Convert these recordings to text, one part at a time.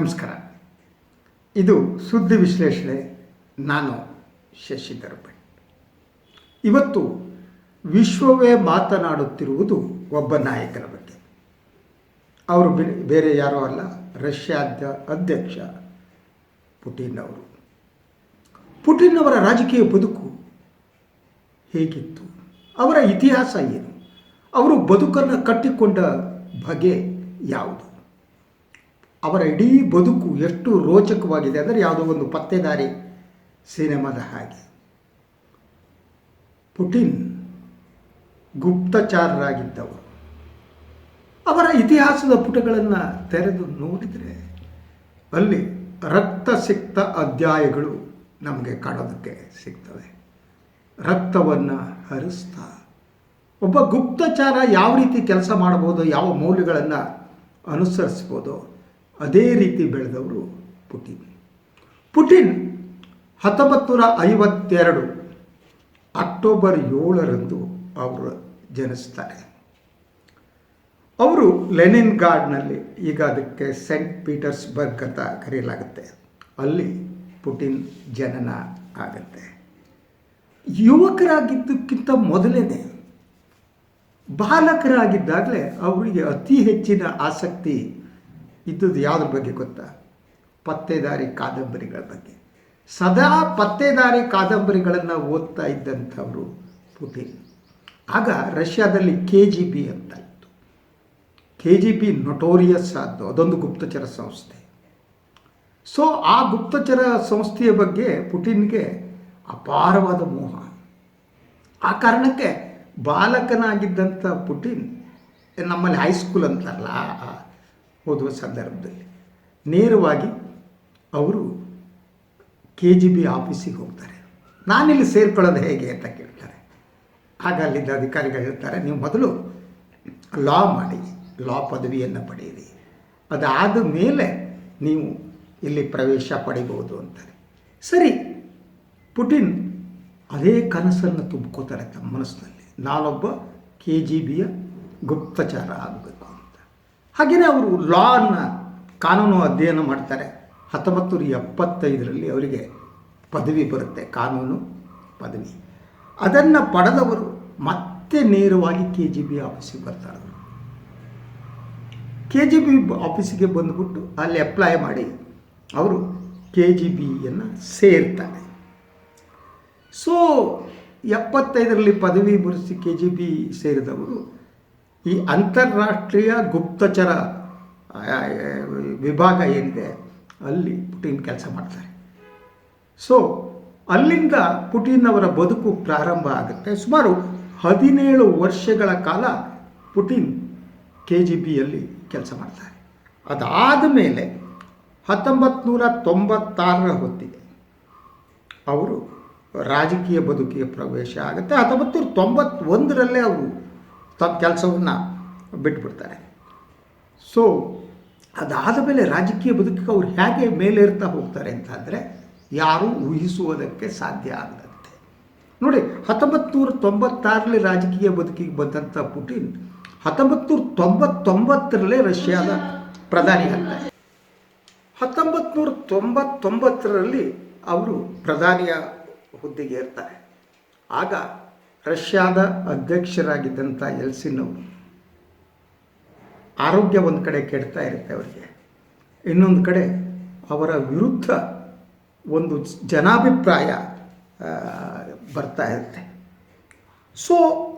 ನಮಸ್ಕಾರ. ಇದು ಸುದ್ದಿ ವಿಶ್ಲೇಷಣೆ. ನಾನು ಶಶಿಧರ್ ಭಟ್ ಇವತ್ತು ವಿಶ್ವವೇ ಮಾತನಾಡುತ್ತಿರುವುದು ಒಬ್ಬ ನಾಯಕನ ಬಗ್ಗೆ. ಅವರು ಬೇರೆ ಯಾರೂ ಅಲ್ಲ ರಷ್ಯಾದ ಅಧ್ಯಕ್ಷ ಪುಟಿನ್ ಅವರು. ಪುಟಿನ್ ಅವರ ರಾಜಕೀಯ ಬದುಕು ಹೇಗಿತ್ತು? ಅವರ ಇತಿಹಾಸ ಏನು? ಅವರು ಬದುಕನ್ನು ಕಟ್ಟಿಕೊಂಡ ಬಗೆ ಯಾವುದು? ಅವರ ಇಡೀ ಬದುಕು ಎಷ್ಟು ರೋಚಕವಾಗಿದೆ ಅಂದರೆ ಯಾವುದೋ ಒಂದು ಪತ್ತೆದಾರಿ ಸಿನಿಮಾದ ಹಾಗೆ. ಪುಟಿನ್ ಗುಪ್ತಚಾರರಾಗಿದ್ದವರು. ಅವರ ಇತಿಹಾಸದ ಪುಟಗಳನ್ನು ತೆರೆದು ನೋಡಿದರೆ ಅಲ್ಲಿ ರಕ್ತಸಿಕ್ತ ಅಧ್ಯಾಯಗಳು ನಮಗೆ ಕಾಣೋದಕ್ಕೆ ಸಿಗ್ತವೆ. ರಕ್ತವನ್ನು ಹರಿಸ್ತಾ ಒಬ್ಬ ಗುಪ್ತಚಾರ ಯಾವ ರೀತಿ ಕೆಲಸ ಮಾಡ್ಬೋದು, ಯಾವ ಮೌಲ್ಯಗಳನ್ನು ಅನುಸರಿಸ್ಬೋದು ಅದೇ ರೀತಿ ಬೆಳೆದವರು ಪುಟಿನ್. ಪುಟಿನ್ ಹತ್ತೊಂಬತ್ತು ನೂರ ಐವತ್ತೆರಡು ಅಕ್ಟೋಬರ್ ಏಳರಂದು ಅವರು ಜನಿಸ್ತಾರೆ. ಅವರು ಲೆನಿನ್ ಗಾರ್ಡ್ನಲ್ಲಿ ಈಗ ಅದಕ್ಕೆ ಸೆಂಟ್ ಪೀಟರ್ಸ್ಬರ್ಗ್ ಅಂತ ಕರೆಯಲಾಗುತ್ತೆ. ಅಲ್ಲಿ ಪುಟಿನ್ ಜನನ ಆಗುತ್ತೆ. ಯುವಕರಾಗಿದ್ದಕ್ಕಿಂತ ಮೊದಲೇ ಬಾಲಕರಾಗಿದ್ದಾಗಲೇ ಅವರಿಗೆ ಅತಿ ಹೆಚ್ಚಿನ ಆಸಕ್ತಿ ಇದ್ದದ್ದು ಯಾವುದ್ರ ಬಗ್ಗೆ ಗೊತ್ತಾ? ಪತ್ತೆದಾರಿ ಕಾದಂಬರಿಗಳ ಬಗ್ಗೆ. ಸದಾ ಪತ್ತೆದಾರಿ ಕಾದಂಬರಿಗಳನ್ನು ಓದ್ತಾ ಇದ್ದಂಥವರು ಪುಟಿನ್. ಆಗ ರಷ್ಯಾದಲ್ಲಿ ಕೆ ಜಿ ಬಿ ಅಂತ ಇತ್ತು. ಕೆ ಜಿ ಬಿ ನೊಟೋರಿಯಸ್ ಆದ್ದು, ಅದೊಂದು ಗುಪ್ತಚರ ಸಂಸ್ಥೆ. ಸೊ ಆ ಗುಪ್ತಚರ ಸಂಸ್ಥೆಯ ಬಗ್ಗೆ ಪುಟಿನ್ಗೆ ಅಪಾರವಾದ ಮೋಹ. ಆ ಕಾರಣಕ್ಕೆ ಬಾಲಕನಾಗಿದ್ದಂಥ ಪುಟಿನ್ ನಮ್ಮಲ್ಲಿ ಹೈಸ್ಕೂಲ್ ಅಂತಾರಲ್ಲ ಓದುವ ಸಂದರ್ಭದಲ್ಲಿ. ನೇರವಾಗಿ ಅವರು ಕೆ ಜಿ ಬಿ ಆಫೀಸಿಗೆ ಹೋಗ್ತಾರೆ. ನಾನಿಲ್ಲಿ ಸೇರ್ಕೊಳ್ಳೋದು ಹೇಗೆ ಅಂತ ಕೇಳ್ತಾರೆ. ಆಗ ಅಲ್ಲಿದ್ದ ಅಧಿಕಾರಿಗಳು ಹೇಳ್ತಾರೆ, ನೀವು ಮೊದಲು ಲಾ ಮಾಡಿ ಲಾ ಪದವಿಯನ್ನು ಪಡೆಯಿರಿ. ಅದಾದ ಮೇಲೆ ನೀವು ಇಲ್ಲಿ ಪ್ರವೇಶ ಪಡಿಬೋದು ಅಂತಾರೆ. ಸರಿ, ಪುಟಿನ್ ಅದೇ ಕನಸನ್ನು ತುಂಬ್ಕೋತಾರೆ ತಮ್ಮ ಮನಸ್ಸಿನಲ್ಲಿ. ನಾನೊಬ್ಬ ಕೆ ಜಿ ಬಿಯ ಗುಪ್ತಚಾರ ಆಗಬೇಕು ಹಾಗೆಯೇ ಅವರು ಲಾನ ಕಾನೂನು ಅಧ್ಯಯನ ಮಾಡ್ತಾರೆ. ಹತ್ತೊಂಬತ್ತು ನೂರ ಎಪ್ಪತ್ತೈದರಲ್ಲಿ ಅವರಿಗೆ ಪದವಿ ಬರುತ್ತೆ, ಕಾನೂನು ಪದವಿ. ಅದನ್ನು ಪಡೆದವರು ಮತ್ತೆ ನೇರವಾಗಿ ಕೆ ಜಿ ಬಿ ಆಫೀಸಿಗೆ ಬರ್ತಾರೆ. ಕೆ ಜಿ ಬಿ ಆಫೀಸಿಗೆ ಬಂದುಬಿಟ್ಟು ಅಲ್ಲಿ ಅಪ್ಲೈ ಮಾಡಿ ಅವರು ಕೆ ಜಿ ಬಿಯನ್ನು ಸೇರ್ತಾರೆ. ಸೊ ಎಪ್ಪತ್ತೈದರಲ್ಲಿ ಪದವಿ ಮುಗಿಸಿ ಕೆ ಜಿ ಬಿ ಸೇರಿದವರು ಈ ಅಂತಾರಾಷ್ಟ್ರೀಯ ಗುಪ್ತಚರ ವಿಭಾಗ ಏನಿದೆ, ಅಲ್ಲಿ ಪುಟಿನ್ ಕೆಲಸ ಮಾಡ್ತಾರೆ. ಸೊ ಅಲ್ಲಿಂದ ಪುಟಿನ್ ಅವರ ಬದುಕು ಪ್ರಾರಂಭ ಆಗುತ್ತೆ. ಸುಮಾರು ಹದಿನೇಳು ವರ್ಷಗಳ ಕಾಲ ಪುಟಿನ್ ಕೆ ಜಿ ಬಿಯಲ್ಲಿ ಕೆಲಸ ಮಾಡ್ತಾರೆ. ಅದಾದ ಮೇಲೆ ಹತ್ತೊಂಬತ್ತು ನೂರ ತೊಂಬತ್ತಾರರ ಹೊತ್ತಿಗೆ ಅವರು ರಾಜಕೀಯ ಬದುಕಿಗೆ ಪ್ರವೇಶ ಆಗುತ್ತೆ. ಹತ್ತೊಂಬತ್ತು ನೂರ ತೊಂಬತ್ತೊಂದರಲ್ಲೇ ಅವರು ತಮ್ಮ ಕೆಲಸವನ್ನು ಬಿಟ್ಬಿಡ್ತಾರೆ. ಸೊ ಅದಾದ ಮೇಲೆ ರಾಜಕೀಯ ಬದುಕಿಗೆ ಅವ್ರು ಹೇಗೆ ಮೇಲೇರ್ತಾ ಹೋಗ್ತಾರೆ ಅಂತಂದರೆ ಯಾರೂ ಊಹಿಸುವುದಕ್ಕೆ ಸಾಧ್ಯ ಆಗದಂತೆ. ನೋಡಿ ಹತ್ತೊಂಬತ್ತು ತೊಂಬತ್ತಾರಲ್ಲಿ ರಾಜಕೀಯ ಬದುಕಿಗೆ ಬಂದಂಥ ಪುಟಿನ್ ಹತ್ತೊಂಬತ್ತು ನೂರ ತೊಂಬತ್ತೊಂಬತ್ತರಲ್ಲೇ ರಷ್ಯಾದ ಪ್ರಧಾನಿ ಆಗ್ತಾರೆ. ಹತ್ತೊಂಬತ್ತು ನೂರ ತೊಂಬತ್ತೊಂಬತ್ತರಲ್ಲಿ ಅವರು ಪ್ರಧಾನಿಯ ಹುದ್ದೆಗೆ ಇರ್ತಾರೆ ಆಗ ರಷ್ಯಾದ ಅಧ್ಯಕ್ಷರಾಗಿದ್ದಂಥ ಎಲ್ಸಿನ್ ಆರೋಗ್ಯ ಒಂದು ಕಡೆ ಕೆಡ್ತಾ ಇರುತ್ತೆ ಅವರಿಗೆ. ಇನ್ನೊಂದು ಕಡೆ ಅವರ ವಿರುದ್ಧ ಒಂದು ಜನಾಭಿಪ್ರಾಯ ಬರ್ತಾ ಇರುತ್ತೆ. ಸೊ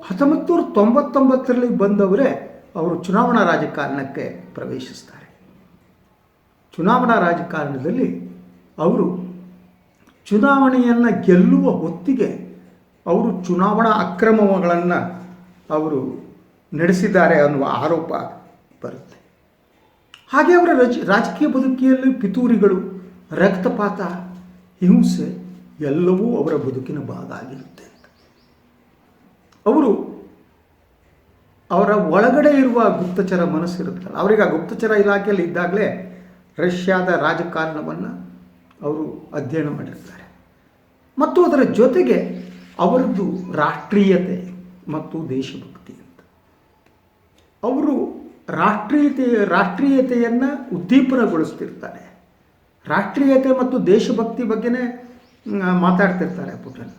ಹತ್ತೊಂಬತ್ತು ನೂರ ತೊಂಬತ್ತೊಂಬತ್ತರಲ್ಲಿ ಬಂದವರೇ ಅವರು ಚುನಾವಣಾ ರಾಜಕಾರಣಕ್ಕೆ ಪ್ರವೇಶಿಸ್ತಾರೆ. ಚುನಾವಣಾ ರಾಜಕಾರಣದಲ್ಲಿ ಅವರು ಚುನಾವಣೆಯನ್ನು ಗೆಲ್ಲುವ ಹೊತ್ತಿಗೆ ಅವರು ಚುನಾವಣಾ ಅಕ್ರಮಗಳನ್ನು ಅವರು ನಡೆಸಿದ್ದಾರೆ ಅನ್ನುವ ಆರೋಪ ಬರುತ್ತೆ. ಹಾಗೆ ಅವರ ರಜ, ರಾಜಕೀಯ ಬದುಕಿಯಲ್ಲಿ ಪಿತೂರಿಗಳು, ರಕ್ತಪಾತ, ಹಿಂಸೆ ಎಲ್ಲವೂ ಅವರ ಬದುಕಿನ ಭಾಗ ಆಗಿರುತ್ತೆ ಅವರು ಅವರ ಒಳಗಡೆ ಇರುವ ಗುಪ್ತಚರ ಮನಸ್ಸಿರುತ್ತಲ್ಲ, ಅವರಿಗೆ ಆ ಗುಪ್ತಚರ ಇಲಾಖೆಯಲ್ಲಿ ಇದ್ದಾಗಲೇ ರಷ್ಯಾದ ರಾಜಕಾರಣವನ್ನು ಅವರು ಅಧ್ಯಯನ ಮಾಡಿರ್ತಾರೆ. ಮತ್ತು ಅದರ ಜೊತೆಗೆ ಅವರದ್ದು ರಾಷ್ಟ್ರೀಯತೆ ಮತ್ತು ದೇಶಭಕ್ತಿ ಅಂತ. ಅವರು ರಾಷ್ಟ್ರೀಯತೆ, ರಾಷ್ಟ್ರೀಯತೆಯನ್ನು ಉದ್ದೀಪನಗೊಳಿಸ್ತಿರ್ತಾರೆ. ರಾಷ್ಟ್ರೀಯತೆ ಮತ್ತು ದೇಶಭಕ್ತಿ ಬಗ್ಗೆನೇ ಮಾತಾಡ್ತಿರ್ತಾರೆ ಪುಟನ್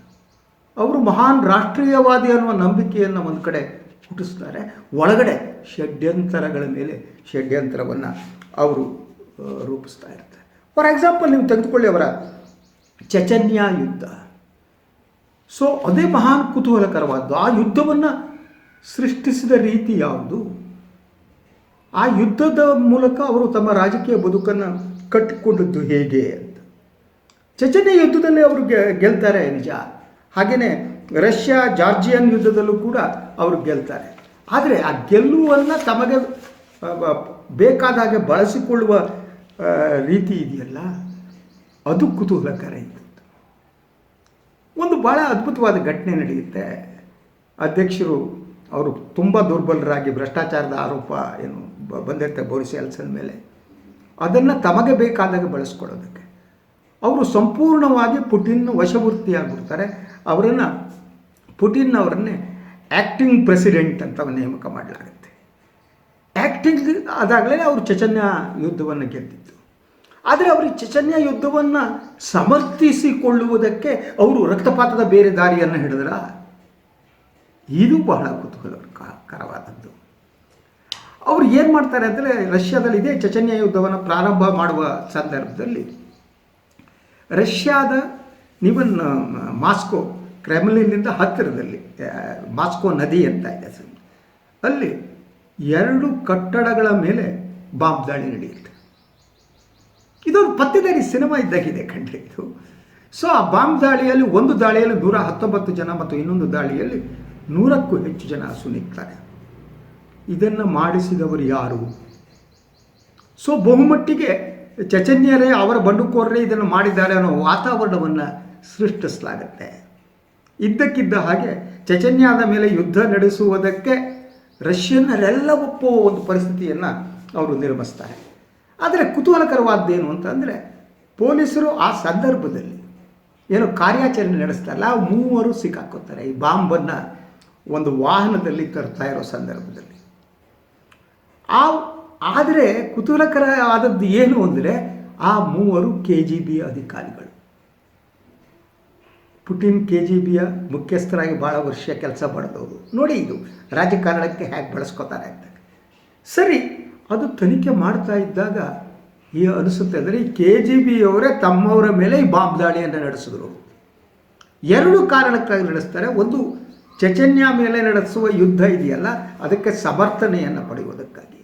ಅವರು ಮಹಾನ್ ರಾಷ್ಟ್ರೀಯವಾದಿ ಅನ್ನುವ ನಂಬಿಕೆಯನ್ನು ಒಂದು ಕಡೆ ಹುಟ್ಟಿಸ್ತಾರೆ. ಒಳಗಡೆ ಷಡ್ಯಂತರಗಳ ಮೇಲೆ ಷಡ್ಯಂತರವನ್ನು ಅವರು ರೂಪಿಸ್ತಾ ಇರ್ತಾರೆ. ಫಾರ್ ಎಕ್ಸಾಂಪಲ್ ನೀವು ತೆಗೆದುಕೊಳ್ಳಿ ಅವರ ಚಚನ್ಯ ಯುದ್ಧ. ಸೊ ಅದೇ ಮಹಾನ್ ಕುತೂಹಲಕರವಾದ್ದು, ಆ ಯುದ್ಧವನ್ನು ಸೃಷ್ಟಿಸಿದ ರೀತಿ ಯಾವುದು? ಆ ಯುದ್ಧದ ಮೂಲಕ ಅವರು ತಮ್ಮ ರಾಜಕೀಯ ಬದುಕನ್ನು ಕಟ್ಟಿಕೊಂಡದ್ದು ಹೇಗೆ ಅಂತ. ಚಚನೆ ಯುದ್ಧದಲ್ಲಿ ಅವರು ಗೆಲ್ತಾರೆ ನಿಜ. ಹಾಗೆಯೇ ರಷ್ಯಾ ಜಾರ್ಜಿಯನ್ ಯುದ್ಧದಲ್ಲೂ ಕೂಡ ಅವರು ಗೆಲ್ತಾರೆ. ಆದರೆ ಆ ಗೆಲ್ಲುವನ್ನು ತಮಗೆ ಬೇಕಾದಾಗೆ ಬಳಸಿಕೊಳ್ಳುವ ರೀತಿ ಇದೆಯಲ್ಲ? ಅದು ಕುತೂಹಲಕರ ಇದ್ದದ್ದು ಒಂದು ಭಾಳ ಅದ್ಭುತವಾದ ಘಟನೆ ನಡೆಯುತ್ತೆ. ಅಧ್ಯಕ್ಷರು ಅವರು ತುಂಬ ದುರ್ಬಲರಾಗಿ ಭ್ರಷ್ಟಾಚಾರದ ಆರೋಪ ಏನು ಬಂದಿರ್ತಾರೆ ಬೋರಿಸ್ ಎಲ್ಸನ್ ಮೇಲೆ. ಅದನ್ನು ತಮಗೆ ಬೇಕಾದಾಗ ಬಳಸ್ಕೊಳ್ಳೋದಕ್ಕೆ. ಅವರು ಸಂಪೂರ್ಣವಾಗಿ ಪುಟಿನ್ ವಶವೃತ್ತಿಯಾಗಿಬಿಡ್ತಾರೆ ಅವರನ್ನು, ಪುಟಿನ್ ಅವರನ್ನೇ ಆ್ಯಕ್ಟಿಂಗ್ ಪ್ರೆಸಿಡೆಂಟ್ ಅಂತ ನೇಮಕ ಮಾಡಲಾಗುತ್ತೆ. ಆ್ಯಕ್ಟಿಂಗ್ ಅದಾಗಲೇ ಅವರು ಚಚನ್ಯ ಯುದ್ಧವನ್ನು ಗೆದ್ದಿದ್ದು. ಆದರೆ ಅವರು ಈ ಚಚನ್ಯ ಯುದ್ಧವನ್ನು ಸಮರ್ಥಿಸಿಕೊಳ್ಳುವುದಕ್ಕೆ ಅವರು ರಕ್ತಪಾತದ ಬೇರೆ ದಾರಿಯನ್ನು ಹಿಡಿದ್ರ ಇದು ಬಹಳ ಕುತೂಹಲಕರವಾದದ್ದು. ಅವರು ಏನು ಮಾಡ್ತಾರೆ ಅಂದರೆ ರಷ್ಯಾದಲ್ಲಿ ಇದೇ, ಚಚನ್ಯ ಯುದ್ಧವನ್ನು ಪ್ರಾರಂಭ ಮಾಡುವ ಸಂದರ್ಭದಲ್ಲಿ ರಷ್ಯಾದ ನೀವನ್ ಮಾಸ್ಕೋ ಕ್ರೆಮ್ಲಿನಿಂದ ಹತ್ತಿರದಲ್ಲಿ ಮಾಸ್ಕೋ ನದಿ ಅಂತ ಇದೆ ಅಲ್ಲಿ ಎರಡು ಕಟ್ಟಡಗಳ ಮೇಲೆ ಬಾಂಬ್ ದಾಳಿ ನಡೆಯುತ್ತೆ. ಇದೊಂದು ಪತ್ತೆದಾರಿ ಸಿನಿಮಾ ಇದ್ದಾಗಿದೆ ಕಂಡ್ರೆ ಇದು. ಸೊ ಆ ಬಾಂಬ್ ದಾಳಿಯಲ್ಲಿ ಒಂದು ದಾಳಿಯಲ್ಲಿ ನೂರ ಹತ್ತೊಂಬತ್ತು ಜನ ಮತ್ತು ಇನ್ನೊಂದು ದಾಳಿಯಲ್ಲಿ ನೂರಕ್ಕೂ ಹೆಚ್ಚು ಜನ ಸುನಿಗ್ತಾರೆ ಇದನ್ನು ಮಾಡಿಸಿದವರು ಯಾರು? ಸೊ ಬಹುಮಟ್ಟಿಗೆ ಚಚನ್ಯರೇ ಅವರ ಬಂಡುಕೋರರೇ ಇದನ್ನು ಮಾಡಿದ್ದಾರೆ ಅನ್ನೋ ವಾತಾವರಣವನ್ನು ಸೃಷ್ಟಿಸಲಾಗುತ್ತೆ. ಇದ್ದಕ್ಕಿದ್ದ ಹಾಗೆ ಚಚನ್ಯಾದ ಮೇಲೆ ಯುದ್ಧ ನಡೆಸುವುದಕ್ಕೆ ರಷ್ಯನ್ನರೆಲ್ಲ ಒಪ್ಪುವ ಒಂದು ಪರಿಸ್ಥಿತಿಯನ್ನು ಅವರು ನಿರ್ಮಿಸ್ತಾರೆ. ಆದರೆ ಕುತೂಹಲಕರವಾದ್ದೇನು ಅಂತಂದರೆ ಪೊಲೀಸರು ಆ ಸಂದರ್ಭದಲ್ಲಿ ಏನು ಕಾರ್ಯಾಚರಣೆ ನಡೆಸ್ತಾರಲ್ಲ ಆ ಮೂವರು ಸಿಕ್ಕಾಕೋತಾರೆ ಈ ಬಾಂಬನ್ನು ಒಂದು ವಾಹನದಲ್ಲಿ ತರ್ತಾ ಇರೋ ಸಂದರ್ಭದಲ್ಲಿ. ಆ ಆದರೆ ಕುತೂಹಲಕರ ಆದದ್ದು ಏನು ಅಂದರೆ ಆ ಮೂವರು ಕೆ ಜಿ ಬಿ ಅಧಿಕಾರಿಗಳು. ಪುಟಿನ್ ಕೆ ಜಿ ಬಿಯ ಮುಖ್ಯಸ್ಥರಾಗಿ ಭಾಳ ವರ್ಷ ಕೆಲಸ ಮಾಡಿದವರು ನೋಡಿ ಇದು ರಾಜಕಾರಣಕ್ಕೆ ಹೇಗೆ ಬಳಸ್ಕೋತಾರೆ ಅಂತ. ಸರಿ ಅದು ತನಿಖೆ ಮಾಡ್ತಾ ಇದ್ದಾಗ ಈ ಅನಿಸುತ್ತೆ. ಅಂದರೆ ಈ ಕೆ ಜಿ ಬಿಯವರೇ ತಮ್ಮವರ ಮೇಲೆ ಈ ಬಾಂಬ್ ದಾಳಿಯನ್ನು ನಡೆಸಿದ್ರು. ಎರಡು ಕಾರಣಕ್ಕಾಗಿ ನಡೆಸ್ತಾರೆ. ಒಂದು ಚಚನ್ಯ ಮೇಲೆ ನಡೆಸುವ ಯುದ್ಧ ಇದೆಯಲ್ಲ, ಅದಕ್ಕೆ ಸಮರ್ಥನೆಯನ್ನು ಪಡೆಯುವುದಕ್ಕಾಗಿ.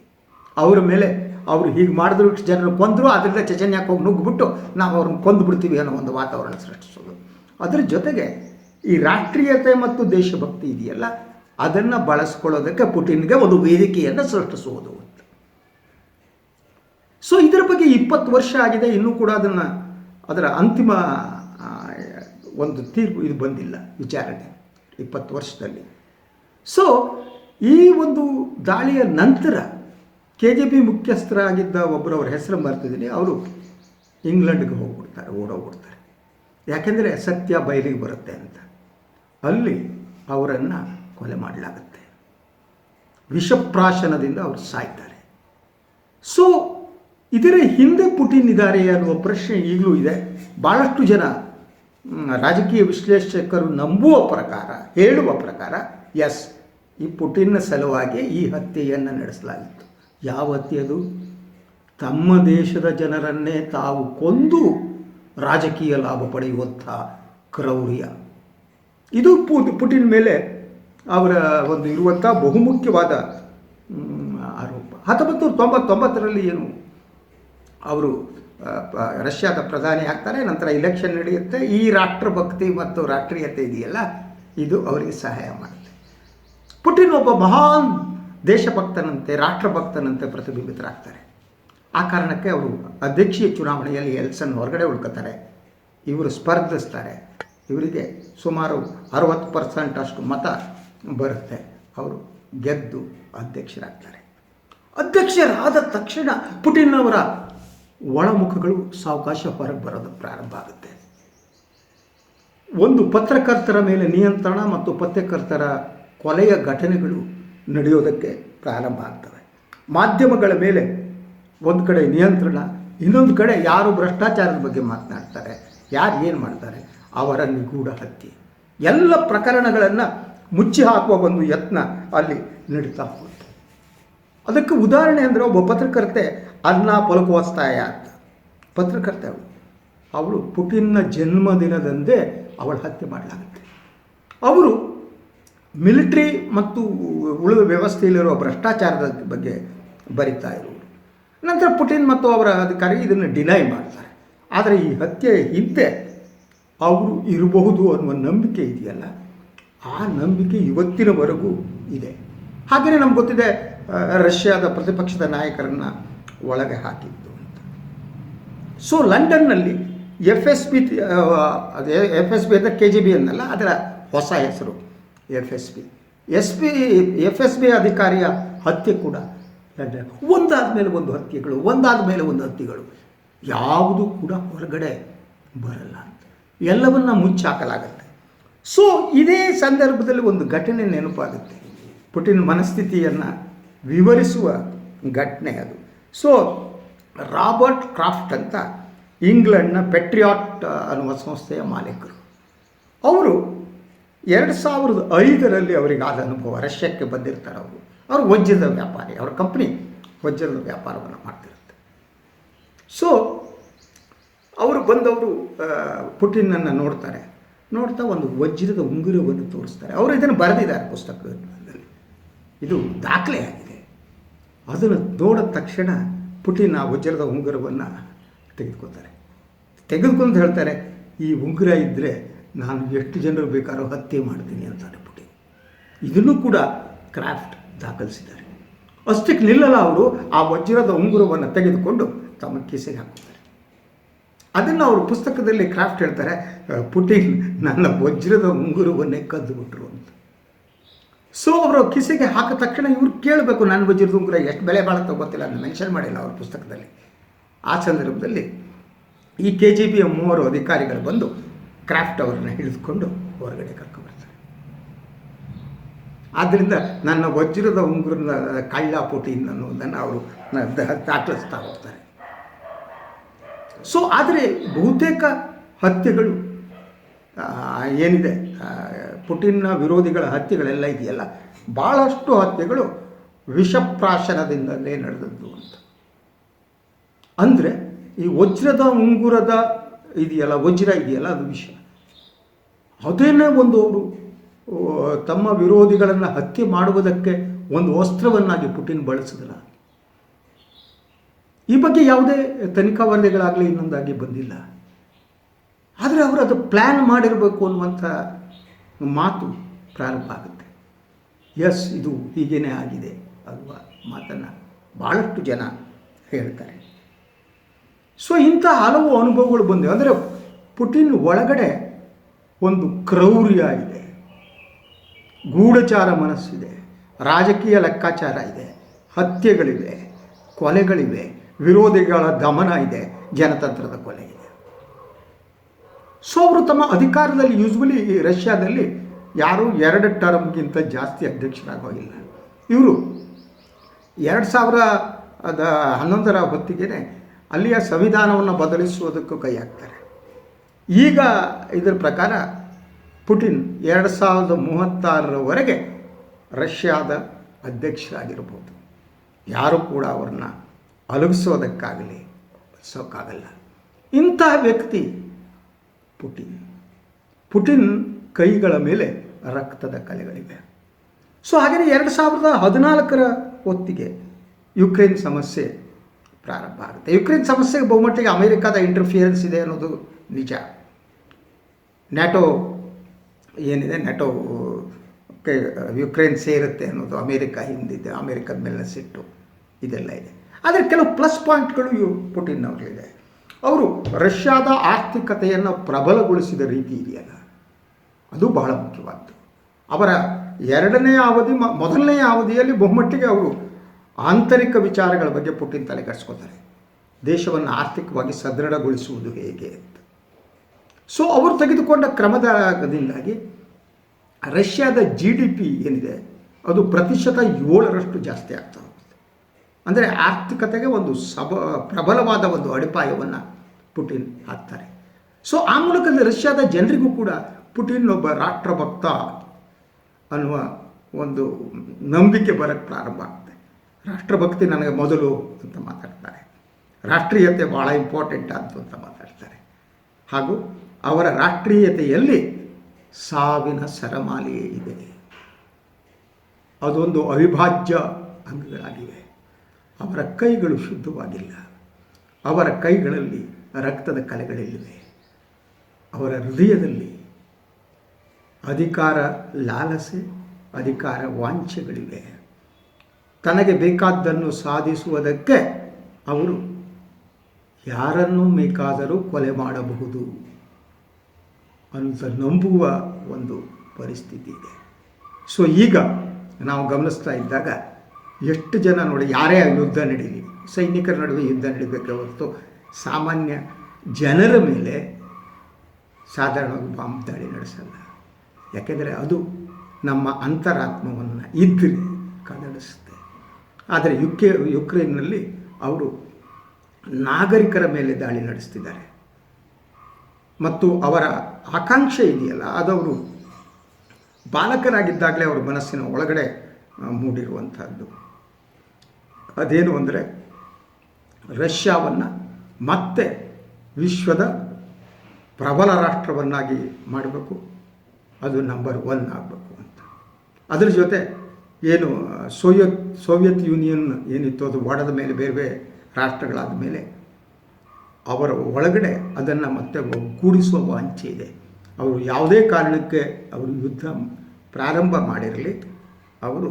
ಅವರ ಮೇಲೆ ಅವರು ಹೀಗೆ ಮಾಡಿದ್ರು, ಇಷ್ಟು ಜನರು ಕೊಂದರು ಅದರಿಂದ ಚಚನ್ಯಕ್ಕೆ ಹೋಗಿ ನುಗ್ಗಿಬಿಟ್ಟು ನಾವು ಅವ್ರನ್ನ ಕೊಂದು ಬಿಡ್ತೀವಿ ಅನ್ನೋ ಒಂದು ವಾತಾವರಣ ಸೃಷ್ಟಿಸೋದು. ಅದರ ಜೊತೆಗೆ ಈ ರಾಷ್ಟ್ರೀಯತೆ ಮತ್ತು ದೇಶಭಕ್ತಿ ಇದೆಯಲ್ಲ, ಅದನ್ನು ಬಳಸ್ಕೊಳ್ಳೋದಕ್ಕೆ ಪುಟಿನ್ಗೆ ಒಂದು ವೇದಿಕೆಯನ್ನು ಸೃಷ್ಟಿಸುವುದು. ಸೊ ಇದರ ಬಗ್ಗೆ ಇಪ್ಪತ್ತು ವರ್ಷ ಆಗಿದೆ, ಇನ್ನೂ ಕೂಡ ಅದನ್ನು ಅದರ ಅಂತಿಮ ಒಂದು ತೀರ್ಪು ಇದು ಬಂದಿಲ್ಲ, ವಿಚಾರಣೆ, ಇಪ್ಪತ್ತು ವರ್ಷದಲ್ಲಿ. ಸೊ ಈ ಒಂದು ದಾಳಿಯ ನಂತರ ಕೆ ಜೆ ಪಿ ಮುಖ್ಯಸ್ಥರಾಗಿದ್ದ ಒಬ್ಬರು ಅವ್ರ ಹೆಸರು ಬರ್ತಿದ್ದೀನಿ ಅವರು ಇಂಗ್ಲೆಂಡ್ಗೆ ಹೋಗ್ಬಿಡ್ತಾರೆ, ಓಡೋಗ್ಬಿಡ್ತಾರೆ. ಯಾಕೆಂದರೆ ಸತ್ಯ ಬಯಲಿಗೆ ಬರುತ್ತೆ ಅಂತ. ಅಲ್ಲಿ ಅವರನ್ನು ಕೊಲೆ ಮಾಡಲಾಗುತ್ತೆ. ವಿಷಪ್ರಾಶನದಿಂದ ಅವರು ಸಾಯ್ತಾರೆ. ಸೊ ಇದರ ಹಿಂದೆ ಪುಟಿನ್ ಇದ್ದಾರೆ ಅನ್ನುವ ಪ್ರಶ್ನೆ ಈಗಲೂ ಇದೆ. ಭಾಳಷ್ಟು ಜನ ರಾಜಕೀಯ ವಿಶ್ಲೇಷಕರು ನಂಬುವ ಪ್ರಕಾರ, ಹೇಳುವ ಪ್ರಕಾರ ಎಸ್ ಈ ಪುಟಿನ್ನ ಸಲುವಾಗಿ ಈ ಹತ್ಯೆಯನ್ನು ನಡೆಸಲಾಗಿತ್ತು. ಯಾವ ಹತ್ಯೆ ಅದು? ತಮ್ಮ ದೇಶದ ಜನರನ್ನೇ ತಾವು ಕೊಂದು ರಾಜಕೀಯ ಲಾಭ ಪಡೆಯುವಂಥ ಕ್ರೌರ್ಯ. ಇದು ಪುಟಿನ್ ಮೇಲೆ ಅವರ ಒಂದು ಇರುವಂಥ ಬಹುಮುಖ್ಯವಾದ ಆರೋಪ. ಹತ್ತೊಂಬತ್ತು ತೊಂಬತ್ತೊಂಬತ್ತರಲ್ಲಿ ಏನು ಅವರು ರಷ್ಯಾದ ಪ್ರಧಾನಿ ಆಗ್ತಾರೆ, ನಂತರ ಇಲೆಕ್ಷನ್ ನಡೆಯುತ್ತೆ. ಈ ರಾಷ್ಟ್ರಭಕ್ತಿ ಮತ್ತು ರಾಷ್ಟ್ರೀಯತೆ ಇದೆಯಲ್ಲ, ಇದು ಅವರಿಗೆ ಸಹಾಯ ಮಾಡುತ್ತೆ. ಪುಟಿನ್ ಒಬ್ಬ ಮಹಾನ್ ದೇಶಭಕ್ತನಂತೆ, ರಾಷ್ಟ್ರಭಕ್ತನಂತೆ ಪ್ರತಿಬಿಂಬಿತರಾಗ್ತಾರೆ. ಆ ಕಾರಣಕ್ಕೆ ಅವರು ಅಧ್ಯಕ್ಷೀಯ ಚುನಾವಣೆಯಲ್ಲಿ ಎಲ್ಸನ್ ಹೊರಗಡೆ ಉಳ್ಕೋತಾರೆ ಇವರು ಸ್ಪರ್ಧಿಸ್ತಾರೆ. ಇವರಿಗೆ ಸುಮಾರು ಅರವತ್ತು ಪರ್ಸೆಂಟ್ ಅಷ್ಟು ಮತ ಬರುತ್ತೆ. ಅವರು ಗೆದ್ದು ಅಧ್ಯಕ್ಷರಾಗ್ತಾರೆ. ಅಧ್ಯಕ್ಷರಾದ ತಕ್ಷಣ ಪುಟಿನ್ ಅವರ ಒಳಮುಖಗಳು ಸಾವಕಾಶ ಹೊರಗೆ ಬರೋದು ಪ್ರಾರಂಭ ಆಗುತ್ತೆ. ಒಂದು ಪತ್ರಕರ್ತರ ಮೇಲೆ ನಿಯಂತ್ರಣ ಮತ್ತು ಪತ್ರಕರ್ತರ ಕೊಲೆಯ ಘಟನೆಗಳು ನಡೆಯೋದಕ್ಕೆ ಪ್ರಾರಂಭ ಆಗ್ತವೆ. ಮಾಧ್ಯಮಗಳ ಮೇಲೆ ಒಂದು ಕಡೆ ನಿಯಂತ್ರಣ, ಇನ್ನೊಂದು ಕಡೆ ಯಾರು ಭ್ರಷ್ಟಾಚಾರದ ಬಗ್ಗೆ ಮಾತನಾಡ್ತಾರೆ, ಯಾರು ಏನು ಮಾಡ್ತಾರೆ, ಅವರ ನಿಗೂಢ ಹತ್ಯೆ. ಎಲ್ಲ ಪ್ರಕರಣಗಳನ್ನು ಮುಚ್ಚಿ ಹಾಕುವ ಒಂದು ಯತ್ನ ಅಲ್ಲಿ ನಡೀತಾ ಹೋಗುತ್ತೆ. ಅದಕ್ಕೆ ಉದಾಹರಣೆ ಅಂದರೆ ಒಬ್ಬ ಪತ್ರಕರ್ತೆ ಅನ್ನ ಪಲಕುವಸ್ತಾಯ ಅಂತ. ಪತ್ರಕರ್ತೆ ಅವಳು ಅವಳು ಪುಟಿನ್ನ ಜನ್ಮದಿನದಂದೇ ಅವಳ ಹತ್ಯೆ ಮಾಡಲಾಗುತ್ತೆ. ಅವರು ಮಿಲಿಟ್ರಿ ಮತ್ತು ಉಳಿದ ವ್ಯವಸ್ಥೆಯಲ್ಲಿರುವ ಭ್ರಷ್ಟಾಚಾರದ ಬಗ್ಗೆ ಬರಿತಾ ಇರುವರು ನಂತರ ಪುಟಿನ್ ಮತ್ತು ಅವರ ಅಧಿಕಾರಿ ಇದನ್ನು ಡಿನೈ ಮಾಡ್ತಾರೆ. ಆದರೆ ಈ ಹತ್ಯೆ ಹಿಂದೆ ಅವರು ಇರಬಹುದು ಅನ್ನುವ ನಂಬಿಕೆ ಇದೆಯಲ್ಲ? ಆ ನಂಬಿಕೆ ಇವತ್ತಿನವರೆಗೂ ಇದೆ. ಹಾಗೆಯೇ ನಮ್ಗೆ ಗೊತ್ತಿದೆ ರಷ್ಯಾದ ಪ್ರತಿಪಕ್ಷದ ನಾಯಕರನ್ನು ಒಳಗೆ ಹಾಕಿದ್ದು ಅಂತ. ಸೊ ಲಂಡನ್ನಲ್ಲಿ ಎಫ್ ಎಸ್ ಬಿ ಅದೇ ಎಫ್ ಎಸ್ ಬಿ ಅಂದರೆ ಕೆ ಜಿ ಬಿ ಅನ್ನಲ್ಲ, ಅದರ ಹೊಸ ಹೆಸರು F S B S B F S B ಅಧಿಕಾರಿಯ ಹತ್ಯೆ ಕೂಡ ಒಂದಾದ ಮೇಲೆ ಒಂದು ಹತ್ಯೆಗಳು ಒಂದಾದ ಮೇಲೆ ಒಂದು ಹತ್ಯೆಗಳು. ಯಾವುದು ಕೂಡ ಹೊರಗಡೆ ಬರಲ್ಲ ಎಲ್ಲವನ್ನ ಮುಚ್ಚಾಕಲಾಗತ್ತೆ. ಸೊ ಇದೇ ಸಂದರ್ಭದಲ್ಲಿ ಒಂದು ಘಟನೆ ನೆನಪಾಗುತ್ತೆ. ಪುಟಿನ್ ಮನಸ್ಥಿತಿಯನ್ನು ವಿವರಿಸುವ ಘಟನೆ ಅದು. ಸೊ ರಾಬರ್ಟ್ ಕ್ರಾಫ್ಟ್ ಅಂತ ಇಂಗ್ಲೆಂಡ್ನ ಪೆಟ್ರಿಯಾಟ್ ಅನ್ನುವ ಸಂಸ್ಥೆಯ ಮಾಲೀಕರು. ಅವರು ಎರಡು ಸಾವಿರದ ಐದರಲ್ಲಿ ಅವರಿಗೆ ಆದ ಅನುಭವ, ರಷ್ಯಾಕ್ಕೆ ಬಂದಿರ್ತಾರೆ ಅವರು. ಅವರು ವಜ್ರದ ವ್ಯಾಪಾರಿ, ಅವರ ಕಂಪ್ನಿ ವಜ್ರದ ವ್ಯಾಪಾರವನ್ನು ಮಾಡ್ತಿರುತ್ತೆ. ಸೊ ಅವರು ಬಂದವರು ಪುಟಿನನ್ನು ನೋಡ್ತಾರೆ. ನೋಡ್ತಾ ಒಂದು ವಜ್ರದ ಉಂಗುರವನ್ನು ತೋರಿಸ್ತಾರೆ. ಅವರು ಇದನ್ನು ಬರೆದಿದ್ದಾರೆ ಪುಸ್ತಕದಲ್ಲಿ. ಇದು ದಾಖಲೆ ಆಗಿದೆ ಅದನ್ನು ನೋಡಿದ ತಕ್ಷಣ ಪುಟಿನ್ ಆ ವಜ್ರದ ಉಂಗುರವನ್ನು ತೆಗೆದುಕೊತಾರೆ ತೆಗೆದುಕೊಂಡು ಹೇಳ್ತಾರೆ, ಈ ಉಂಗುರ ಇದ್ದರೆ ನಾನು ಎಷ್ಟು ಜನರು ಬೇಕಾದ್ರೂ ಹತ್ಯೆ ಮಾಡ್ತೀನಿ ಅಂತಾರೆ ಪುಟಿ ಇದನ್ನು ಕೂಡ ಕ್ರಾಫ್ಟ್ ದಾಖಲಿಸಿದ್ದಾರೆ. ಅಷ್ಟಕ್ಕೆ ನಿಲ್ಲಲ್ಲ ಅವರು, ಆ ವಜ್ರದ ಉಂಗುರವನ್ನು ತೆಗೆದುಕೊಂಡು ತಮ್ಮ ಕಿಸೆಗೆ ಹಾಕ್ತಾರೆ ಅದನ್ನು ಅವರು ಪುಸ್ತಕದಲ್ಲಿ ಕ್ರಾಫ್ಟ್ ಹೇಳ್ತಾರೆ, ಪುಟಿನ್, ನನ್ನ ವಜ್ರದ ಉಂಗುರವನ್ನೇ ಕದ್ದುಬಿಟ್ರು ಅಂತ. ಸೊ ಅವರು ಕಿಸೆಗೆ ಹಾಕಿದ ತಕ್ಷಣ ಇವ್ರು ಕೇಳಬೇಕು ನನ್ನ ವಜ್ರದ ಉಂಗುರ ಎಷ್ಟು ಬೆಲೆ ಬಾಳುತ್ತೋ ಗೊತ್ತಿಲ್ಲ ಅದನ್ನು ಮೆನ್ಷನ್ ಮಾಡಿಲ್ಲ ಅವ್ರ ಪುಸ್ತಕದಲ್ಲಿ. ಆ ಸಂದರ್ಭದಲ್ಲಿ ಈ ಕೆ ಜಿ ಬಿಯ ಮೂವರು ಅಧಿಕಾರಿಗಳು ಬಂದು ಕ್ರಾಫ್ಟ್ ಅವರನ್ನು ಹಿಡಿದುಕೊಂಡು ಹೊರಗಡೆ ಕರ್ಕೊಂಡ್ಬರ್ತಾರೆ ಆದ್ದರಿಂದ ನನ್ನ ವಜ್ರದ ಉಂಗುರದ ಕಳ್ಳ ಪುಟಿನ್ ಅನ್ನೋದನ್ನು ಅವರು ದಾಖಲಿಸ್ತಾ ಹೋಗ್ತಾರೆ. ಸೊ ಆದರೆ ಬಹುತೇಕ ಹತ್ಯೆಗಳು ಏನಿದೆ ಪುಟಿನ್ನ ವಿರೋಧಿಗಳ ಹತ್ಯೆಗಳೆಲ್ಲ ಇದೆಯಲ್ಲ? ಭಾಳಷ್ಟು ಹತ್ಯೆಗಳು ವಿಷಪ್ರಾಶನದಿಂದಲೇ ನಡೆದದ್ದು ಅಂತ. ಅಂದರೆ ಈ ವಜ್ರದ ಉಂಗುರದ ಇದೆಯಲ್ಲ, ವಜ್ರ ಇದೆಯಲ್ಲ, ಅದು ವಿಷ. ಅದೇನೇ ಒಂದು ಅವರು ತಮ್ಮ ವಿರೋಧಿಗಳನ್ನು ಹತ್ಯೆ ಮಾಡುವುದಕ್ಕೆ ಒಂದು ವಸ್ತ್ರವನ್ನಾಗಿ ಪುಟಿನ್ ಬಳಸಿದಲ್ಲ ಈ ಬಗ್ಗೆ ಯಾವುದೇ ತನಿಖಾ ವರದಿಗಳಾಗಲಿ ಇನ್ನೊಂದಾಗಿ ಬಂದಿಲ್ಲ. ಆದರೆ ಅವರು ಅದು ಪ್ಲ್ಯಾನ್ ಮಾಡಿರಬೇಕು ಅನ್ನುವಂಥ ಮಾತು ಪ್ರಾರಂಭ ಆಗುತ್ತೆ. ಎಸ್ ಇದು ಹೀಗೇ ಆಗಿದೆ ಅನ್ನುವ ಮಾತನ್ನು ಭಾಳಷ್ಟು ಜನ ಹೇಳ್ತಾರೆ. ಸೊ ಇಂಥ ಹಲವು ಅನುಭವಗಳು ಬಂದಿವೆ. ಅಂದರೆ ಪುಟಿನ್ ಒಳಗಡೆ ಒಂದು ಕ್ರೌರ್ಯ ಇದೆ. ಗೂಢಚಾರ ಮನಸ್ಸಿದೆ. ರಾಜಕೀಯ ಲೆಕ್ಕಾಚಾರ ಇದೆ. ಹತ್ಯೆಗಳಿವೆ. ಕೊಲೆಗಳಿವೆ. ವಿರೋಧಿಗಳ ದಮನ ಇದೆ. ಜನತಂತ್ರದ ಕೊಲೆ ಸೊ ಅವರು ತಮ್ಮ ಅಧಿಕಾರದಲ್ಲಿ ಯೂಸ್ವಲಿ ರಷ್ಯಾದಲ್ಲಿ ಯಾರೂ ಎರಡು ಟರ್ಮ್ಗಿಂತ ಜಾಸ್ತಿ ಅಧ್ಯಕ್ಷರಾಗೋಗಿಲ್ಲ. ಇವರು ಎರಡು ಸಾವಿರ ಅದ ಹನ್ನೊಂದರ ಹೊತ್ತಿಗೆ ಅಲ್ಲಿಯ ಸಂವಿಧಾನವನ್ನು ಬದಲಿಸುವುದಕ್ಕೂ ಕೈ ಹಾಕ್ತಾರೆ. ಈಗ ಇದರ ಪ್ರಕಾರ ಪುಟಿನ್ ಎರಡು ಸಾವಿರದ ಮೂವತ್ತಾರರವರೆಗೆ ರಷ್ಯಾದ ಅಧ್ಯಕ್ಷರಾಗಿರ್ಬೋದು. ಯಾರೂ ಕೂಡ ಅವ್ರನ್ನ ಅಲಗಿಸೋದಕ್ಕಾಗಲಿ ಬಲಿಸೋಕ್ಕಾಗಲ್ಲ ಇಂತಹ ವ್ಯಕ್ತಿ ಪುಟಿನ್. ಪುಟಿನ್ ಕೈಗಳ ಮೇಲೆ ರಕ್ತದ ಕಲೆಗಳಿವೆ. ಸೊ ಹಾಗೆಯೇ ಎರಡು ಸಾವಿರದ ಹದಿನಾಲ್ಕರ ಹೊತ್ತಿಗೆ ಯುಕ್ರೇನ್ ಸಮಸ್ಯೆ ಪ್ರಾರಂಭ ಆಗುತ್ತೆ. ಯುಕ್ರೇನ್ ಸಮಸ್ಯೆಗೆ ಬಹುಮಟ್ಟಿಗೆ ಅಮೆರಿಕದ ಇಂಟರ್ಫಿಯರೆನ್ಸ್ ಇದೆ ಅನ್ನೋದು ನಿಜ. ನ್ಯಾಟೋ ಏನಿದೆ? ನ್ಯಾಟೋ ಯುಕ್ರೇನ್ ಸೇರುತ್ತೆ ಅನ್ನೋದು ಅಮೇರಿಕ ಹಿಂದಿದೆ, ಅಮೇರಿಕದ ಮೇಲೆ ಸಿಟ್ಟು ಇದೆಲ್ಲ ಇದೆ. ಆದರೆ ಕೆಲವು ಪ್ಲಸ್ ಪಾಯಿಂಟ್ಗಳು ಪುಟಿನ್ ಅವರಲ್ಲಿದೆ. ಅವರು ರಷ್ಯಾದ ಆರ್ಥಿಕತೆಯನ್ನು ಪ್ರಬಲಗೊಳಿಸಿದ ರೀತಿ ಇದೆಯಲ್ಲ. ಅದು ಬಹಳ ಮುಖ್ಯವಾದ್ದು. ಅವರ ಎರಡನೇ ಅವಧಿ ಮೊದಲನೆಯ ಮೊದಲನೇ ಅವಧಿಯಲ್ಲಿ ಬಹುಮಟ್ಟಿಗೆ ಅವರು ಆಂತರಿಕ ವಿಚಾರಗಳ ಬಗ್ಗೆ ಪುಟಿನ್ ತಲೆಕೆಡಿಸ್ಕೋತಾರೆ ದೇಶವನ್ನು ಆರ್ಥಿಕವಾಗಿ ಸದೃಢಗೊಳಿಸುವುದು ಹೇಗೆ ಅಂತ. ಸೊ ಅವರು ತೆಗೆದುಕೊಂಡ ಕ್ರಮದಿಂದಾಗಿ ರಷ್ಯಾದ ಜಿ ಡಿ ಪಿ ಏನಿದೆ, ಅದು ಪ್ರತಿಶತ ಏಳರಷ್ಟು ಜಾಸ್ತಿ ಆಗ್ತಾ ಹೋಗುತ್ತೆ ಅಂದರೆ ಆರ್ಥಿಕತೆಗೆ ಒಂದು ಸಬ, ಪ್ರಬಲವಾದ ಒಂದು ಅಡಿಪಾಯವನ್ನು ಪುಟಿನ್ ಹಾಕ್ತಾರೆ. ಸೊ ಆ ಮೂಲಕದಲ್ಲಿ ರಷ್ಯಾದ ಜನರಿಗೂ ಕೂಡ ಪುಟಿನ್ ಒಬ್ಬ ರಾಷ್ಟ್ರಭಕ್ತ ಅನ್ನುವ ಒಂದು ನಂಬಿಕೆ ಬರೋಕ್ಕೆ ಪ್ರಾರಂಭ ಆಗುತ್ತೆ ರಾಷ್ಟ್ರಭಕ್ತಿ ನನಗೆ ಮೊದಲು ಅಂತ ಮಾತಾಡ್ತಾರೆ. ರಾಷ್ಟ್ರೀಯತೆ ಭಾಳ ಇಂಪಾರ್ಟೆಂಟ್ ಆಯಿತು ಅಂತ ಮಾತಾಡ್ತಾರೆ. ಹಾಗೂ ಅವರ ರಾಷ್ಟ್ರೀಯತೆಯಲ್ಲಿ ಸಾವಿನ ಸರಮಾಲೆಯೇ ಇದೆ. ಅದೊಂದು ಅವಿಭಾಜ್ಯ ಅಂಗಗಳಾಗಿವೆ. ಅವರ ಕೈಗಳು ಶುದ್ಧವಾಗಿಲ್ಲ. ಅವರ ಕೈಗಳಲ್ಲಿ ರಕ್ತದ ಕಲೆಗಳಿವೆ ಅವರ ಹೃದಯದಲ್ಲಿ ಅಧಿಕಾರ ಲಾಲಸೆ, ಅಧಿಕಾರ ವಾಂಛೆಗಳಿವೆ. ತನಗೆ ಬೇಕಾದ್ದನ್ನು ಸಾಧಿಸುವುದಕ್ಕೆ ಅವರು ಯಾರನ್ನು ಬೇಕಾದರೂ ಕೊಲೆ ಮಾಡಬಹುದು ಅಂತ ನಂಬುವ ಒಂದು ಪರಿಸ್ಥಿತಿ ಇದೆ. ಸೊ ಈಗ ನಾವು ಗಮನಿಸ್ತಾ ಇದ್ದಾಗ ಎಷ್ಟು ಜನ ನೋಡಿ, ಯಾರೇ ಯುದ್ಧ ನಡೀಲಿ, ಸೈನಿಕರ ನಡುವೆ ಯುದ್ಧ ನಡೀಬೇಕೆ ಹೊರತು ಸಾಮಾನ್ಯ ಜನರ ಮೇಲೆ ಸಾಧಾರಣವಾಗಿ ಬಾಂಬ್ ದಾಳಿ ನಡೆಸಲ್ಲ. ಯಾಕೆಂದರೆ ಅದು ನಮ್ಮ ಅಂತರಾತ್ಮವನ್ನು ಇದ್ದರೆ ಕದಡಿಸುತ್ತೆ ಆದರೆ ಯುಕೆ, ಯುಕ್ರೇನ್ನಲ್ಲಿ ಅವರು ನಾಗರಿಕರ ಮೇಲೆ ದಾಳಿ ನಡೆಸ್ತಿದ್ದಾರೆ. ಮತ್ತು ಅವರ ಆಕಾಂಕ್ಷೆ ಇದೆಯಲ್ಲ, ಅದವರು ಬಾಲಕರಾಗಿದ್ದಾಗಲೇ ಅವರ ಮನಸ್ಸಿನ ಒಳಗಡೆ ಮೂಡಿರುವಂಥದ್ದು ಅದೇನು ಅಂದರೆ ರಷ್ಯಾವನ್ನು ಮತ್ತೆ ವಿಶ್ವದ ಪ್ರಬಲ ರಾಷ್ಟ್ರವನ್ನಾಗಿ ಮಾಡಬೇಕು. ಅದು ನಂಬರ್ ಒನ್ ಆಗಬೇಕು ಅಂತ. ಅದರ ಜೊತೆ ಏನು, ಸೋವಿಯತ್ ಸೋವಿಯತ್ ಯೂನಿಯನ್ ಏನಿತ್ತು ಅದು ಒಡೆದ ಮೇಲೆ ಬೇರೆ ಬೇರೆ ರಾಷ್ಟ್ರಗಳಾದ ಮೇಲೆ ಅವರ ಒಳಗಡೆ ಅದನ್ನು ಮತ್ತೆ ಒಗ್ಗೂಡಿಸುವ ವಾಂಚೆ ಇದೆ. ಅವರು ಯಾವುದೇ ಕಾರಣಕ್ಕೆ ಅವರು ಯುದ್ಧ ಪ್ರಾರಂಭ ಮಾಡಿರಲಿ, ಅವರು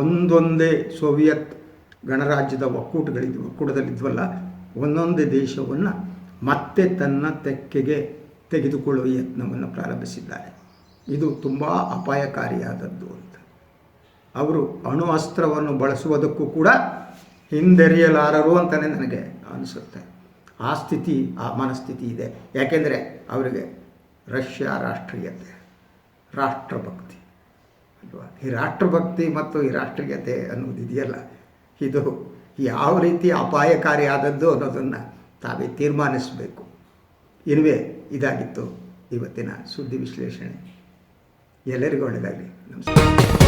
ಒಂದೊಂದೇ ಸೋವಿಯತ್ ಗಣರಾಜ್ಯದ ಒಕ್ಕೂಟಗಳಿದ್ದು ಒಕ್ಕೂಟದಲ್ಲಿದ್ವಲ್ಲ, ಒಂದೊಂದೇ ದೇಶವನ್ನು ಮತ್ತೆ ತನ್ನ ತೆಕ್ಕೆಗೆ ತೆಗೆದುಕೊಳ್ಳುವ ಯತ್ನವನ್ನು ಪ್ರಾರಂಭಿಸಿದ್ದಾರೆ. ಇದು ತುಂಬ ಅಪಾಯಕಾರಿಯಾದದ್ದು ಅಂತ. ಅವರು ಅಣು ಅಸ್ತ್ರವನ್ನು ಬಳಸುವುದಕ್ಕೂ ಕೂಡ ಹಿಂದೆರೆಯಲಾರರು ಅಂತಲೇ ನನಗೆ ಅನಿಸುತ್ತೆ. ಆ ಸ್ಥಿತಿ, ಆ ಮನಸ್ಥಿತಿ ಇದೆ. ಯಾಕೆಂದರೆ ಅವರಿಗೆ ರಷ್ಯಾ ರಾಷ್ಟ್ರೀಯತೆ, ರಾಷ್ಟ್ರಭಕ್ತಿ, ಅಲ್ವಾ? ಈ ರಾಷ್ಟ್ರಭಕ್ತಿ ಮತ್ತು ಈ ರಾಷ್ಟ್ರೀಯತೆ ಅನ್ನುವುದು ಇದೆಯಲ್ಲ ಇದು ಯಾವ ರೀತಿ ಅಪಾಯಕಾರಿಯಾದದ್ದು ಅನ್ನೋದನ್ನು ತಾವೇ ತೀರ್ಮಾನಿಸಬೇಕು. ಇರುವೆ ಇದಾಗಿತ್ತು ಇವತ್ತಿನ ಸುದ್ದಿ ವಿಶ್ಲೇಷಣೆ. ಎಲ್ಲರಿಗೂ ಒಳ್ಳೆಯದಾಗಲಿ. ನಮಸ್ಕಾರ.